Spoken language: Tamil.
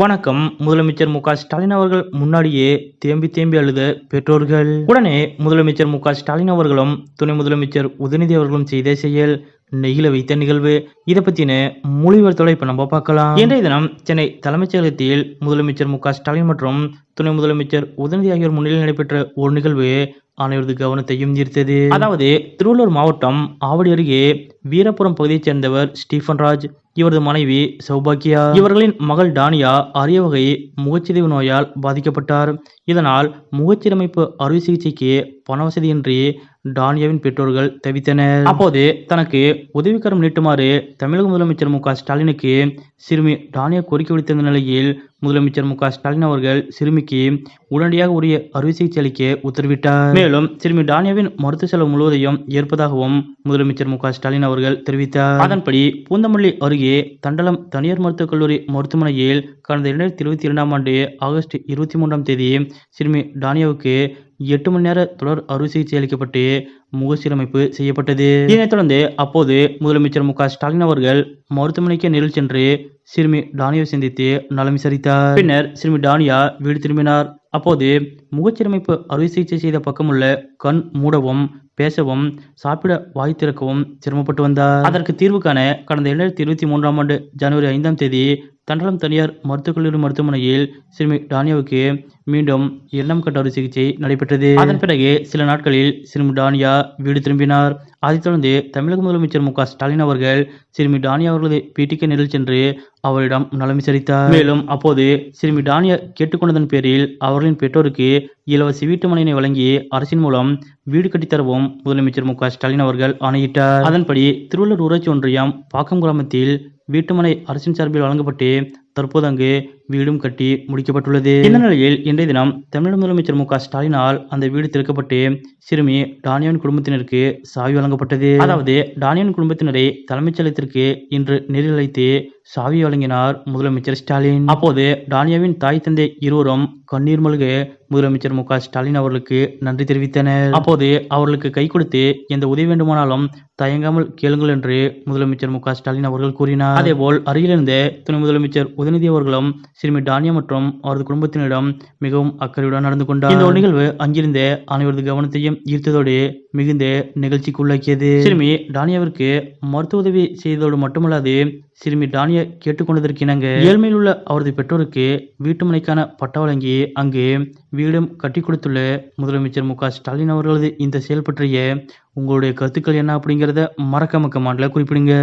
வணக்கம். முதலமைச்சர் மு ஸ்டாலின் அவர்கள் முன்னாடியே தேம்பி தேம்பி அழுத பெற்றோர்கள். உடனே முதலமைச்சர் மு ஸ்டாலின் அவர்களும் துணை முதலமைச்சர் உதயநிதி அவர்களும் செய்த செயல் நெகிழ வைத்த நிகழ்வு. இதை பத்தின மொழிவர்த்தோட இப்ப நம்ம பார்க்கலாம். இன்றைய தினம் சென்னை தலைமைச் செயலகத்தில் முதலமைச்சர் மு க ஸ்டாலின் மற்றும் துணை முதலமைச்சர் உதயநிதி ஆகியோர் முன்னிலையில் நடைபெற்ற ஒரு நிகழ்வு அனைவரது கவனத்தையும் ஈர்த்தது. அதாவது திருவள்ளூர் மாவட்டம் ஆவடி அருகே வீரபுரம் பகுதியைச் சேர்ந்தவர் ஸ்டீஃபன் ராஜ் இவரது மனைவி சௌபாக்கியா இவர்களின் மகள் டானியா அரிய வகை முகச்சிதைவு நோயால் பாதிக்கப்பட்டார். இதனால் முகச்சிரமைப்பு அறுவை சிகிச்சைக்கு பண வசதியின்றி டானியாவின் பெற்றோர்கள் தவித்தனர் அப்போது தனக்கு உதவிக்கரம் நீட்டுமாறு தமிழக முதலமைச்சர் மு க ஸ்டாலினுக்கு சிறுமி டானியா கோரிக்கை விடுத்திருந்த நிலையில் முதலமைச்சர் மு ஸ்டாலின் அவர்கள் சிறுமிக்கு உடனடியாக உரிய அறுவை சிகிச்சை அளிக்க உத்தரவிட்டார். மேலும் சிறுமி டானியாவின் மருத்துவ செலவு முழுவதையும் ஏற்பதாகவும் முதலமைச்சர் மு ஸ்டாலின் அவர்கள் தெரிவித்தார். அதன்படி பூந்தமல்லி அருகே தண்டலம் தனியார் மருத்துவக் கல்லூரி மருத்துவமனையில் கடந்த இரண்டாயிரத்தி இருபத்தி இரண்டாம் ஆண்டு ஆகஸ்ட் இருபத்தி மூன்றாம் தேதி சிறுமி டானியாவுக்கு எட்டு மணி நேர தொடர் அறுவை சிகிச்சை அளிக்கப்பட்டு முகசீரமைப்பு செய்யப்பட்டது. இதனைத் தொடர்ந்து அப்போது முதலமைச்சர் மு ஸ்டாலின் அவர்கள் மருத்துவமனைக்கு நேரில் சென்று சிறுமி டானியாவை சந்தித்து நலம் விசாரித்தார். பின்னர் சிறுமி டானியா வீடு திரும்பினார். அப்போது முகச்சீரமைப்பு அறுவை சிகிச்சை செய்த பக்கமுள்ள கண் மூடவும் பேசவும் சாப்பிட வாய் திறக்கவும் சிரமப்பட்டு வந்தார். அதற்கு தீர்வு காண கடந்த இரண்டாயிரத்தி இருபத்தி மூன்றாம் ஆண்டு ஜனவரி ஐந்தாம் தேதி தண்டலம் தனியார் மருத்துவக் கல்லூரி மருத்துவமனையில் சிறுமி டானியாவுக்கு மீண்டும் இரண்டாம் கட்ட அறுவை சிகிச்சை நடைபெற்றது. அதன் பிறகு சில நாட்களில் சிறுமி டானியா வீடு திரும்பினார். அதைத் தொடர்ந்து தமிழக முதலமைச்சர் மு க ஸ்டாலின் அவர்கள் சிறுமி டானியா அவர்களது பிடிக்க நேரில் சென்று அவரிடம் நலம் விசாரித்தார் மேலும் அப்போது சிறுமி டானியா கேட்டுக்கொண்டதன் பேரில் அவர்களின் பெற்றோருக்கு இலவச வீட்டு மனையினை வழங்கி அரசின் மூலம் வீடு கட்டித்தரவும் முதலமைச்சர் மு க ஸ்டாலின் அவர்கள் ஆணையிட்டார். அதன்படி திருவள்ளூர் ஊராட்சி ஒன்றியம் பாக்கம் கிராமத்தில் வீட்டுமனை அரசின் சார்பில் வழங்கப்பட்டு தற்போது அங்கு வீடும் கட்டி முடிக்கப்பட்டுள்ளது. இந்த நிலையில் இன்றைய தினம் தமிழக முதலமைச்சர் மு ஸ்டாலினால் அந்த வீடு திறக்கப்பட்டு சிறுமி டானியன் குடும்பத்தினருக்கு சாவி வழங்கப்பட்டது. அதாவது டானியன் குடும்பத்தினரை தலைமைச் செயலகத்திற்கு இன்று நேரில் அழைத்து சாவி வழங்கினார் முதலமைச்சர் ஸ்டாலின். அப்போது டானியாவின் தாய் தந்தை இருவரும் கண்ணீர் மல்க முதலமைச்சர் மு க ஸ்டாலின் அவர்களுக்கு நன்றி தெரிவித்தனர். அப்போது அவர்களுக்கு கை கொடுத்து எந்த உதவி வேண்டுமானாலும் தயங்காமல் கேளுங்கள் என்று முதலமைச்சர் மு க ஸ்டாலின் அவர்கள் கூறினார். அதேபோல் அருகிலிருந்த துணை முதலமைச்சர் உதயநிதி அவர்களும் சிறுமி டானியா மற்றும் அவரது குடும்பத்தினரிடம் மிகவும் அக்கறையுடன் நடந்து கொண்டார். இந்த ஒரு நிகழ்வு அங்கிருந்த அனைவரது கவனத்தையும் ஈர்த்ததோடு மிகுந்த நிகழ்ச்சிக்கு உள்ளாக்கியது. சிறுமி டானியாவிற்கு மருத்துவ உதவி செய்ததோடு மட்டுமல்லாது சிறுமி டானியா கேட்டுக்கொண்டதற்கு இணங்க ஏழ்மையில் உள்ள அவரது பெற்றோருக்கு வீட்டுமனைக்கான பட்டா வழங்கி அங்கு வீடும் கட்டி கொடுத்துள்ள முதலமைச்சர் மு ஸ்டாலின் அவர்களது இந்த செயல் பற்றிய உங்களுடைய கருத்துக்கள் என்ன அப்படிங்கிறத மறக்கமக்க மாண்டில் குறிப்பிடுங்க.